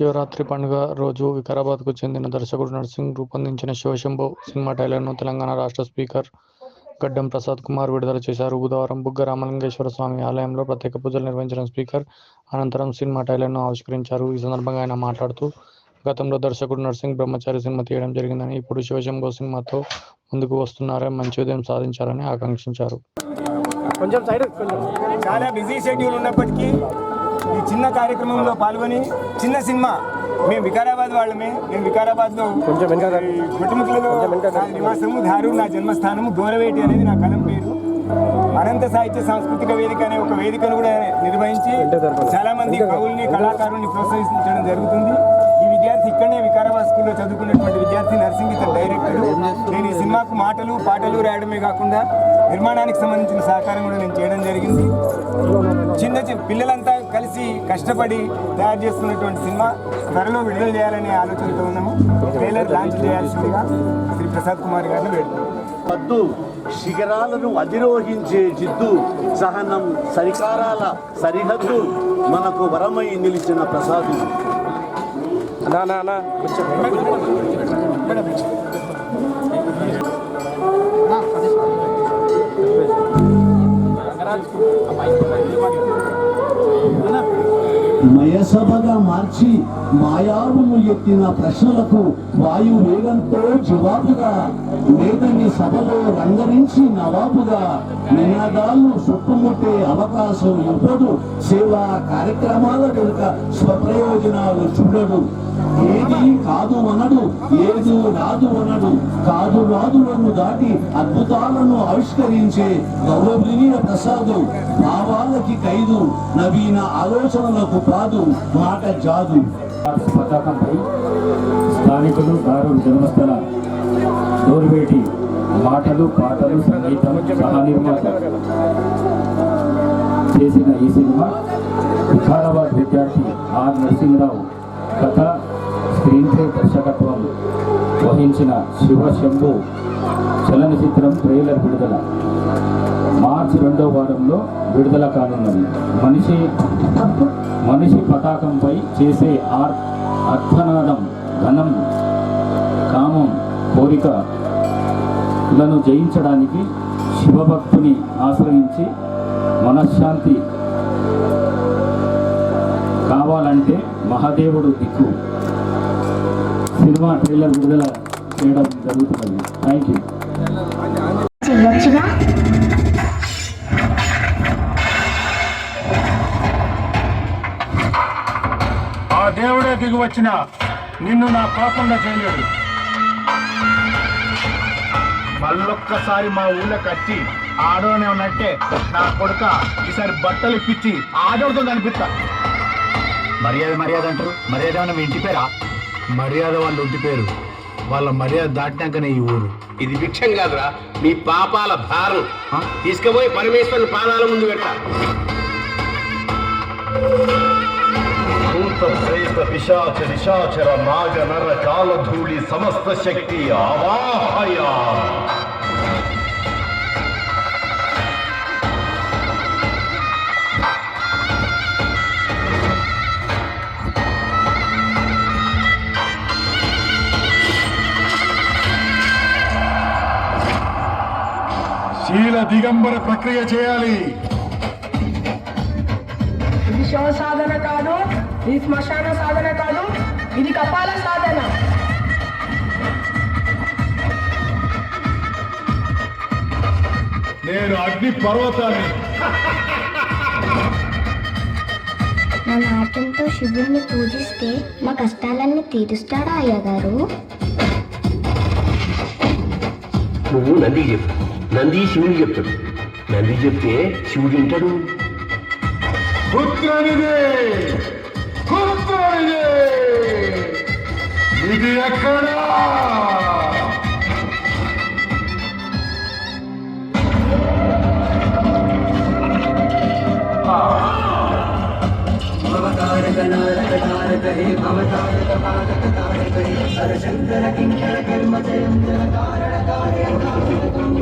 శివరాత్రి పండుగ రోజు వికారాబాద్కు చెందిన దర్శకుడు నర్సింగ్ రూపొందించిన శివశంభో సినిమా ట్రైలర్ను తెలంగాణ రాష్ట్ర స్పీకర్ గడ్డం ప్రసాద్ కుమార్ విడుదల చేశారు. బుధవారం బుగ్గ రామలింగేశ్వర స్వామి ఆలయంలో ప్రత్యేక పూజలు నిర్వహించిన స్పీకర్ అనంతరం సినిమా టైలర్ను ఆవిష్కరించారు. ఈ సందర్భంగా ఆయన మాట్లాడుతూ గతంలో దర్శకుడు నర్సింగ్ బ్రహ్మచారి సినిమా తీయడం జరిగిందని ఇప్పుడు శివశంభో సినిమాతో ముందుకు వస్తున్నారని మంచి ఉదయం సాధించాలని ఆకాంక్షించారు. కొంచెం సైడ్ చాలా బిజీ షెడ్యూల్ ఉన్నప్పటికీ ఈ చిన్న కార్యక్రమంలో పాల్గొని చిన్న సినిమా మేము వికారాబాద్ వాళ్ళమే నేను వికారాబాద్లో నా నివాసము దారు. నా జన్మస్థానము దూరవేటి అనేది నా కలం పేరు. అనంత సాహిత్య సాంస్కృతిక వేదిక అనే ఒక వేదికను కూడా నిర్వహించి చాలా మంది కవుల్ని కళాకారుల్ని ప్రోత్సహించడం జరుగుతుంది. ఈ విద్యార్థి ఇక్కడనే వికారాబాద్ స్కూల్లో చదువుకున్నటువంటి విద్యార్థి నర్సింగ్ ఇతను డైరెక్టర్. నేను ఈ సినిమాకు మాటలు పాటలు రాయడమే కాకుండా నిర్మాణానికి సంబంధించిన సహకారం కూడా నేను చేయడం జరిగింది. చిన్న చిన్న పిల్లలంతా కలిసి కష్టపడి తయారు చేస్తున్నటువంటి సినిమా త్వరలో విడుదల చేయాలనే ఆలోచనతో ఉన్నాము. ట్రైలర్ లాంచ్ చేయాల్సిందిగా శ్రీ ప్రసాద్ కుమార్ గారిని వద్దు. శిఖరాలను అధిరోహించే జిద్దు సహనం సరికారాల సరిహద్దు మనకు వరమై నిలిచిన ప్రసాదు. అన్నా అన్నా కొంచెం. మయసభగా మార్చి మాయావును ఎత్తిన ప్రశ్నలకు వాయు వేగంతో జవాబుగా వేదని సభలో రంగరించి నవాబుగా నినాదాలను చుట్టుముట్టే అవకాశం ఇవ్వడు సేవా కార్యక్రమాల వెనుక స్వప్రయోజనాలు చూడడు. ఏది కాదు అనడు ఏదు రాదు అనడు. కాదు రాదులను దాటి అద్భుతాలను ఆవిష్కరించే గౌరవనీయ ప్రసాదు భావాలకి ఖైదు నవీన ఆలోచనలకు కాదు మాట జాదు. పతాకంపై స్థానికులు దారులు జన్మస్థల దోర్వేటి మాటలు పాటలు సంగీతం సహా నిర్మాత చేసిన ఈ సినిమా వికారాబాద్ విద్యార్థి ఆర్ నరసింహరావు కథ స్క్రీన్ ప్లే దర్శకత్వం వహించిన శివ శంభు చలనచిత్రం ట్రైలర్ విడుదల. మార్చి రెండో వారంలో విడుదల కానున్నది. మనిషి మనిషి పతాకంపై చేసే ఆర్ అర్థనాదం ఘనం కామం కోరికలను జయించడానికి శివభక్తుని ఆశ్రయించి మనశ్శాంతి కావాలంటే మహాదేవుడు దిక్కు. సినిమా ట్రైలర్ విడుదల చేయడం జరుగుతుంది. Thank you. ఆ దేవుడే దిగి వచ్చిన నిన్ను నా కాకుండా చేయలేడు. మళ్ళొక్కసారి మా ఊళ్ళోకి వచ్చి ఆడోనే ఉన్నట్టే నా కొడుక ఈసారి బట్టలు ఇప్పించి ఆడోడితో కనిపిస్తా. మర్యాద మర్యాద అంటారు? మర్యాద ఏమన్నా మీ ఇంటి పేరా? మర్యాద వాళ్ళ ఇంటి పేరు. వాళ్ళ మర్యాద దాటినాకనే ఈ ఊరు. ఇది భిక్షం కాదురా. మీ పాపాల భారం. తీసుకుపోయి పరమేశ్వరుని పాదాల ముందు పెట్టా. భూత ప్రేత పిశాచ నిశాచర నాగ నర కాలధూళి సమస్త శక్తి అవాహయా శీల దిగంబర ప్రక్రియ చేయాలి. ఇది శవ సాధన కాదు ఇది శ్మశాన సాధన కాదు ఇది కపాల సాధన. నేను అగ్ని పర్వతాన్ని. నా నాట్యంతో శివుణ్ణి పూజిస్తే మా కష్టాలన్నీ తీరుస్తాడా అయ్యగారు? నువ్వు నంది చెప్పు? నంది శివుని చెప్తాడు. నంది చెప్తే శివుడు వింటాడు. పుత్రునిదే तारक हे भवतारक पादक तारक हे हरशङ्कर किङ्कर कर्म जयन्तर कारणकार्यकारणकम्